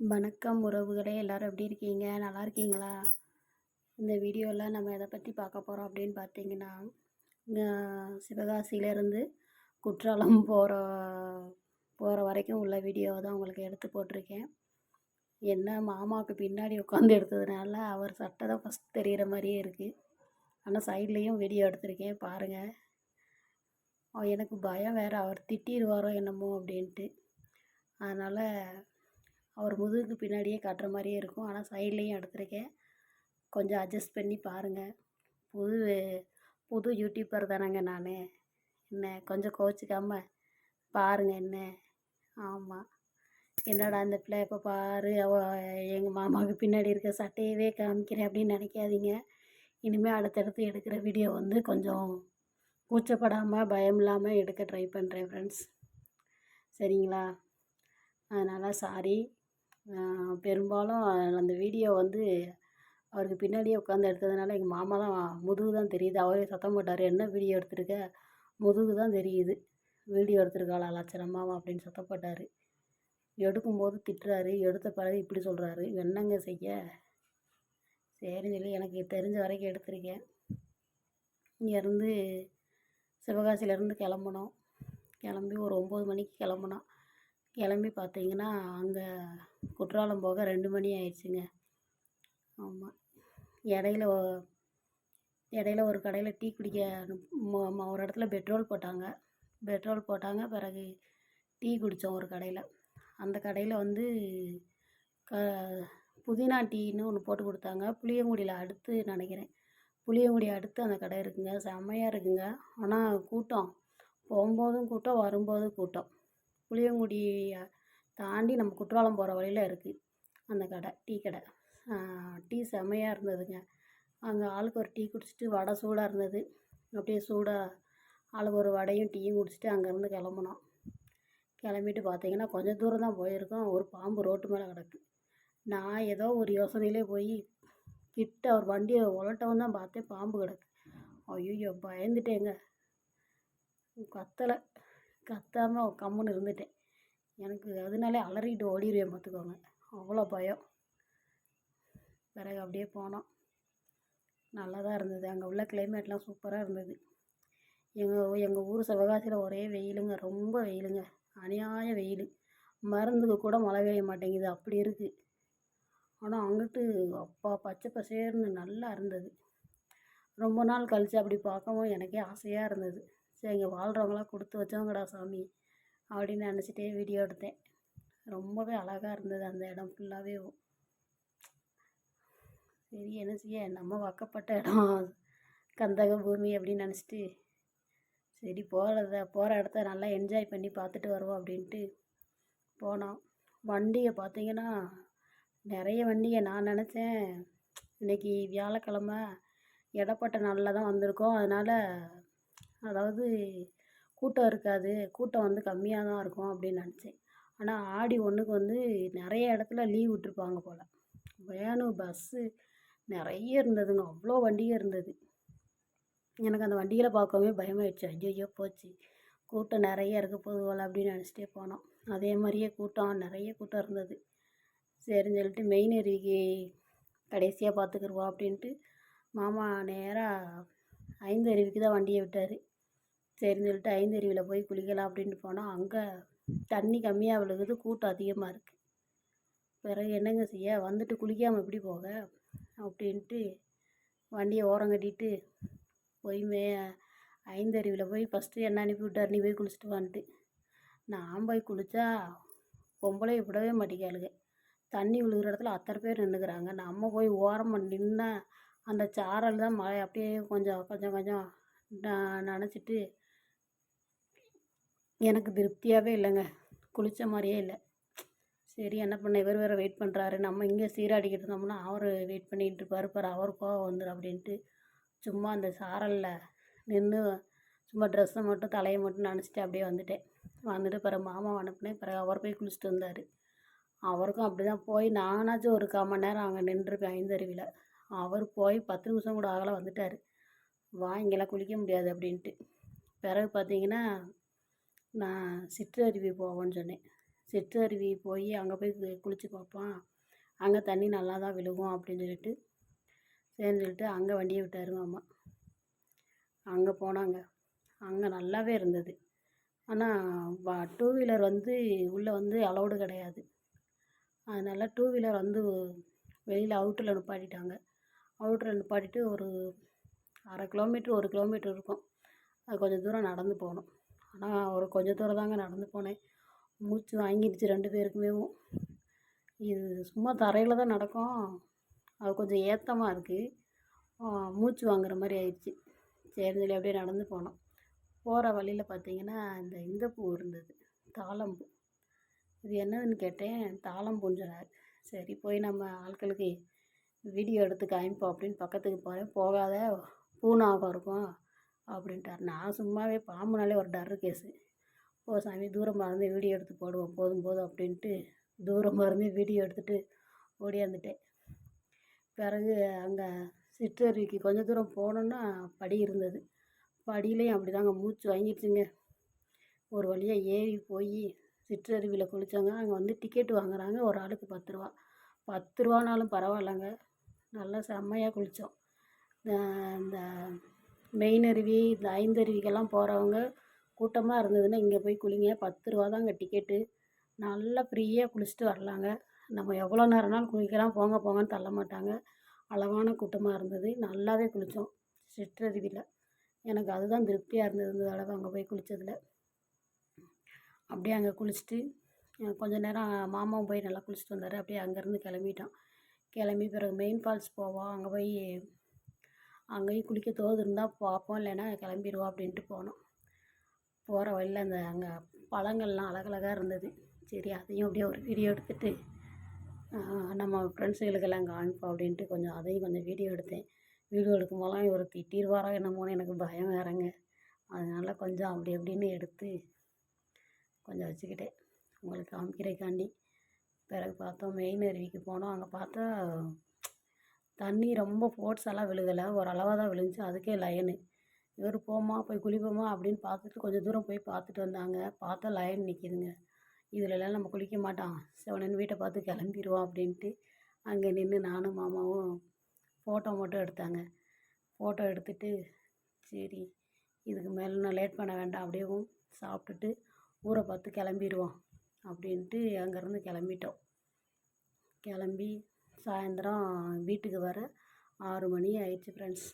வணக்கம் உறவுகளே எல்லோரும் எப்படி இருக்கீங்க? நல்லா இருக்கீங்களா? இந்த வீடியோவில் நம்ம எதை பற்றி பார்க்க போகிறோம் அப்படின்னு பார்த்தீங்கன்னா சிவகாசியிலேருந்து குற்றாலம் போகிற போகிற வரைக்கும் உள்ள வீடியோவை தான் உங்களுக்கு எடுத்து போட்டிருக்கேன். என்ன மாமாவுக்கு பின்னாடி உட்காந்து எடுத்ததுனால அவர் சட்டை தான் ஃபஸ்ட் தெரிகிற மாதிரியே இருக்குது ஆனால் சைட்லேயும் வீடியோ எடுத்திருக்கேன் பாருங்கள் எனக்கு பயம் வேறு. அவர் திட்டிடுவாரோ என்னமோ அப்படின்ட்டு. அதனால் அவர் முதுகுக்கு பின்னாடியே காட்டுற மாதிரியே இருக்கும். ஆனால் சைட்லேயும் எடுத்திருக்கேன். கொஞ்சம் அட்ஜஸ்ட் பண்ணி பாருங்கள் புது புது யூடியூப்பர் தானேங்க நான். என்ன கொஞ்சம் கோச்சிக்காம பாருங்கள் என்ன. ஆமாம் என்னடா அந்த பிள்ளை இப்போ பாரு. அவ எங்கள் மாமாவுக்கு பின்னாடி இருக்க சட்டையவே காமிக்கிறேன் அப்படின்னு நினைக்காதீங்க. இனிமேல் அடுத்தடுத்து எடுக்கிற வீடியோ வந்து கொஞ்சம் கூச்சப்படாமல் பயம் இல்லாமல் எடுக்க ட்ரை பண்ணுறேன் ஃப்ரெண்ட்ஸ் சரிங்களா? அதனால் சாரி பெரும்பாலும் அந்த வீடியோ வந்து அவருக்கு பின்னாடியே உட்காந்து எடுத்ததுனால எங்கள் மாமா தான் முதுகு தான் தெரியுது. அவரே சத்தம் போட்டார் என்ன வீடியோ எடுத்திருக்க? முதுகு தான் தெரியுது. வீடியோ எடுத்திருக்காளா லட்சணமாவா அப்படின்னு சத்தம் போட்டார். எடுக்கும்போது திட்டுறாரு. எடுத்த பிறகு இப்படி சொல்கிறாரு என்னங்க செய்ய? சரின்னு சொல்லி எனக்கு தெரிஞ்ச வரைக்கும் எடுத்திருக்கேன். இங்கேருந்து சிவகாசியிலேருந்து கிளம்புனோம். கிளம்பி ஒரு ஒம்பது மணிக்கு கிளம்புனோம் கிளம்பி பார்த்தீங்கன்னா அங்கே குற்றாலம் போக ரெண்டு மணி ஆயிடுச்சுங்க. ஆமாம் இடையில இடையில ஒரு கடையில் டீ குடிக்க ஒரு இடத்துல பெட்ரோல் போட்டாங்க. பெட்ரோல் போட்டாங்க. பிறகு டீ குடித்தோம் ஒரு கடையில். அந்த கடையில் வந்து க புதினா டீன்னு ஒன்று போட்டு கொடுத்தாங்க. புளியங்குடியில் அடுத்து நினைக்கிறேன். புளியங்குடி அடுத்து அந்த கடை இருக்குங்க. செம்மையாக இருக்குங்க. ஆனால் கூட்டம். போகும்போதும் கூட்டம் வரும்போதும் கூட்டம். புளியங்குடியை தாண்டி நம்ம குற்றாலம் போகிற வழியில் இருக்குது அந்த கடை டீ கடை. டீ செம்மையாக இருந்ததுங்க. அங்கே ஆளுக்கு ஒரு டீ குடிச்சிட்டு வடை சூடாக இருந்தது. அப்படியே சூடாக ஆளுக்கு ஒரு வடையும் டீயும் குடிச்சிட்டு அங்கேருந்து கிளம்புனோம். கிளம்பிட்டு பார்த்தீங்கன்னா கொஞ்சம் தூரம் தான் போயிருக்கோம். ஒரு பாம்பு ரோட்டு மேலே கிடக்கு. நான் ஏதோ ஒரு யோசனையிலே போய் கிட்ட ஒரு வண்டியை உலட்டவும் தான் பார்த்தேன். பாம்பு கிடக்கு. ஐயோ பயந்துட்டேங்க. கத்தலை. கத்தாமல் கம்முன்னு இருந்துட்டேன். எனக்கு அதனாலே அலறிட்டு ஓடிடுவேன் பார்த்துக்கோங்க. அவ்வளோ பயம். பிறகு அப்படியே போனோம். நல்லா தான் இருந்தது. அங்கே உள்ள கிளைமேட்லாம் சூப்பராக இருந்தது. எங்கள் எங்கள் ஊர் சிவகாசியில் ஒரே வெயிலுங்க. ரொம்ப வெயிலுங்க. அநியாய வெயில். மருந்துக்கு கூட மழை பெய்ய மாட்டேங்குது. அப்படி இருக்குது ஆனால் அங்கிட்டு அப்பா பச்சை பசேர்னு நல்லா இருந்தது. ரொம்ப நாள் கழித்து அப்படி பார்க்கவும் எனக்கே ஆசையாக இருந்தது. சரி இங்கே வாழ்கிறவங்களாம் கொடுத்து வச்சவங்கடா சாமி அப்படின்னு நினச்சிட்டே வீடியோ எடுத்தேன். ரொம்பவே அழகாக இருந்தது அந்த இடம் ஃபுல்லாகவே சரி என்ன செய்ய? நம்ம வாக்கப்பட்ட இடம் கந்தக பூமி அப்படின்னு நினச்சிட்டு சரி போகிறத போகிற இடத்த நல்லா என்ஜாய் பண்ணி பார்த்துட்டு வருவோம் அப்படின்ட்டு போனோம். வண்டியை பார்த்தீங்கன்னா நிறைய வண்டியை நான் நினச்சேன். இன்றைக்கி வியாழக்கிழமை இடப்பட்ட நாளில் தான் வந்திருக்கோம். அதனால் அதாவது கூட்டம் இருக்காது. கூட்டம் வந்து கம்மியாக தான் இருக்கும் அப்படின்னு நினச்சேன். ஆனால் ஆடி ஒன்றுக்கு வந்து நிறைய இடத்துல லீவ் விட்டுருப்பாங்க போல். வேனு பஸ்ஸு நிறைய இருந்ததுங்க. அவ்வளோ வண்டிகள் இருந்தது. எனக்கு அந்த வண்டிகளை பார்க்கவே பயமாயிடுச்சு. ஐயோ போச்சு. கூட்டம் நிறைய இருக்க போது போல் அப்படின்னு நினச்சிட்டே போனோம். அதே மாதிரியே கூட்டம் நிறைய கூட்டம் இருந்தது. சரின்னு சொல்லிட்டு மெயின் அருவிக்கு கடைசியாக பார்த்துக்குருவோம் அப்படின்ட்டு மாமா நேராக ஐந்து அருவிக்கு தான் வண்டியை விட்டார். சரின்னு சொல்லிட்டு ஐந்தருவியில் போய் குளிக்கலாம் அப்படின்ட்டு போனால் அங்கே தண்ணி கம்மியாக விழுகுது கூட்டம் அதிகமாக இருக்குது பிறகு என்னங்க செய்ய? வந்துட்டு குளிக்காமல் எப்படி போக? அப்படின்ட்டு வண்டியை ஓரம் கட்டிட்டு போய் மே ஐந்தருவியில் போய் ஃபஸ்ட்டு என்ன அனுப்பி விட்டார்? நீ போய் குளிச்சுட்டு வந்துட்டு நான் போய் குளித்தா பொம்பளை விடவே மாட்டேங்காளுங்க தண்ணி விழுகிற இடத்துல அத்தனை பேர் நின்றுக்கிறாங்க நம்ம போய் ஓரமாக நின்னால் அந்த சாரல் தான் மழை அப்படியே கொஞ்சம் கொஞ்சம் கொஞ்சம் நினச்சிட்டு எனக்கு திருப்தியாகவே இல்லைங்க. குளித்த மாதிரியே இல்லை. சரி என்ன பண்ண? இவர் வேறு வெயிட் பண்ணுறாரு நம்ம இங்கே சீராடிக்கிட்டு இருந்தோம்னா அவர் வெயிட் பண்ணிகிட்டு இருப்பார். பாரு அவர் கோவம் வந்துடும் அப்படின்ட்டு. சும்மா அந்த சாரலில் நின்று சும்மா ட்ரெஸ்ஸை மட்டும் தலையை மட்டும் நினச்சிட்டு அப்படியே வந்துட்டேன். வந்துட்டு பிறகு மாமா அனுப்புனேன் பிறகு அவர் போய் குளிச்சுட்டு வந்தார். அவருக்கும் அப்படி தான் போய் நானாச்சும் ஒரு கால் மணி நேரம் அங்கே நின்றுருப்பேன் ஐந்தருவியில் அவர் போய் பத்து நிமிஷம் கூட ஆகலாம் வந்துட்டார். வா இங்கெல்லாம் குளிக்க முடியாது அப்படின்ட்டு. பிறகு பார்த்தீங்கன்னா நான் சிற்றருவி போவோன்னு சொன்னேன். சிற்றருவி போய் அங்கே போய் கு- குளிச்சு பார்ப்பான் அங்கே தண்ணி நல்லா தான் விழுகும் அப்படின்னு சொல்லிட்டு சரின்னு சொல்லிட்டு அங்கே வண்டியை விட்டாருங்க அம்மா. அங்கே போனாங்க. அங்கே நல்லாவே இருந்தது. ஆனால் டூ வீலர் வந்து உள்ளே வந்து அலௌடு கிடையாது. அதனால் டூ வீலர் வந்து வெளியில் அவுட்டரில் நிப்பாட்டிட்டாங்க. அவுட்டரில் நிப்பாட்டிட்டு ஒரு அரை கிலோமீட்ரு ஒரு கிலோமீட்ரு இருக்கும். அது கொஞ்சம் தூரம் நடந்து போகணும். ஆனால் ஒரு கொஞ்சம் தூரம் தாங்க நடந்து போனேன். மூச்சு வாங்கிடுச்சு ரெண்டு பேருக்குமேவும் இது சும்மா தரையில் தான் நடக்கும். அது கொஞ்சம் ஏத்தமாக இருக்குது மூச்சு வாங்குற மாதிரி ஆயிடுச்சு. சரின்னு சொல்லி அப்படியே நடந்து போனோம். போகிற வழியில் பார்த்தீங்கன்னா இந்த இந்த பூ இருந்தது. தாளம்பூ. இது என்னதுன்னு கேட்டேன். தாழம்பூன்னு சொன்னார். சரி போய் நம்ம ஆட்களுக்கு வீடியோ எடுத்து காமிப்போம் அப்படின்னு பக்கத்துக்கு போகிறேன் போகாத பூனாகம் இருக்கும். அப்படின்ட்டார். நான் சும்மாவே பாம்புனாலே ஒரு டர்ரு கேஸு. ஓ சாமி தூரமாக இருந்து வீடியோ எடுத்து போடுவோம் போதும் போதும் அப்படின்ட்டு தூரமாக இருந்து வீடியோ எடுத்துகிட்டு ஓடியாந்துட்டேன். பிறகு அங்கே சிற்றருவிக்கு கொஞ்சம் தூரம் போனோன்னா படி இருந்தது. படியிலையும் அப்படி தாங்க மூச்சு வாங்கிடுச்சுங்க. ஒரு வழியாக ஏறி போய் சிற்றருவியில் குளித்தாங்க அங்கே வந்து டிக்கெட் வாங்குறாங்க. ஒரு ஆளுக்கு பத்து ரூபா. பத்து ரூபானாலும் பரவாயில்லங்க. நல்லா செம்மையாக குளித்தோம் இந்த மெயின் அருவி இந்த ஐந்தருவிக்கெல்லாம் போகிறவங்க கூட்டமாக இருந்ததுன்னா இங்கே போய் குளிங்க. பத்து ரூபா தாங்க டிக்கெட்டு நல்லா ஃப்ரீயாக குளிச்சுட்டு வரலாங்க. நம்ம எவ்வளோ நேரம்னாலும் குளிக்கலாம். போங்க போங்கன்னு தள்ள மாட்டாங்க. அளவான கூட்டமாக இருந்தது. நல்லாவே குளித்தோம் சிற்றருவியில். எனக்கு அதுதான் திருப்தியாக இருந்தது இந்த தடவை அங்கே போய் குளித்ததில் அப்படியே அங்கே குளிச்சுட்டு கொஞ்சம் நேரம் மாமாவும் போய் நல்லா குளிச்சுட்டு வந்தார். அப்படியே அங்கேருந்து கிளம்பிட்டோம் கிளம்பி பிறகு மெயின் ஃபால்ஸ் போவோம். அங்கே போய் அங்கேயும் குளிக்க தோது இருந்தால் பார்ப்போம் இல்லைன்னா கிளம்பிடுவோம் அப்படின்ட்டு போனோம். போகிற வழியில் அந்த அங்கே பழங்கள்லாம் அழகழகாக இருந்தது. சரி அதையும் அப்படியே ஒரு வீடியோ எடுத்துகிட்டு நம்ம ஃப்ரெண்ட்ஸுகளுக்கெல்லாம் காமிப்போம் அப்படின்ட்டு கொஞ்சம் அதையும் கொஞ்சம் வீடியோ எடுத்தேன். வீடியோ எடுக்கும் போதெல்லாம் இவர் திட்டிடுவாரோ என்னமோன்னு எனக்கு பயம் வேறங்க. அதனால் கொஞ்சம் அப்படி இப்படின்னு எடுத்து கொஞ்சம் வச்சுக்கிட்டேன். உங்களுக்கு காமிக்கிறதுக்காண்டி. பிறகு பார்த்தோம் மெயின் அருவிக்கு போனோம். அங்கே பார்த்தா தண்ணி ரொம்ப ஃபோர்ஸெல்லாம் விழுகலை. ஓரளவாக தான் விழுந்துச்சு. அதுக்கே லைனு இவர் போமா போய் குளிப்போமா அப்படின்னு பார்த்துட்டு கொஞ்சம் தூரம் போய் பார்த்துட்டு வந்தாங்க. பார்த்தா லைன் நிற்கிதுங்க இதுலலாம் நம்ம குளிக்க மாட்டோம். சிவனன் வீட்டை பார்த்து கிளம்பிடுவோம் அப்படின்ட்டு அங்கே நின்று நானும் மாமாவும் ஃபோட்டோ மட்டும் எடுத்தாங்க. ஃபோட்டோ எடுத்துட்டு சரி இதுக்கு மேலே நான் லேட் பண்ண வேண்டாம். அப்படியேவும் சாப்பிட்டுட்டு ஊரை பார்த்து கிளம்பிடுவோம் அப்படின்ட்டு அங்கேருந்து கிளம்பிட்டோம். கிளம்பி சாயந்தரம் வீட்டுக்கு வர ஆறு மணி ஆயிடுச்சு ஃப்ரெண்ட்ஸ்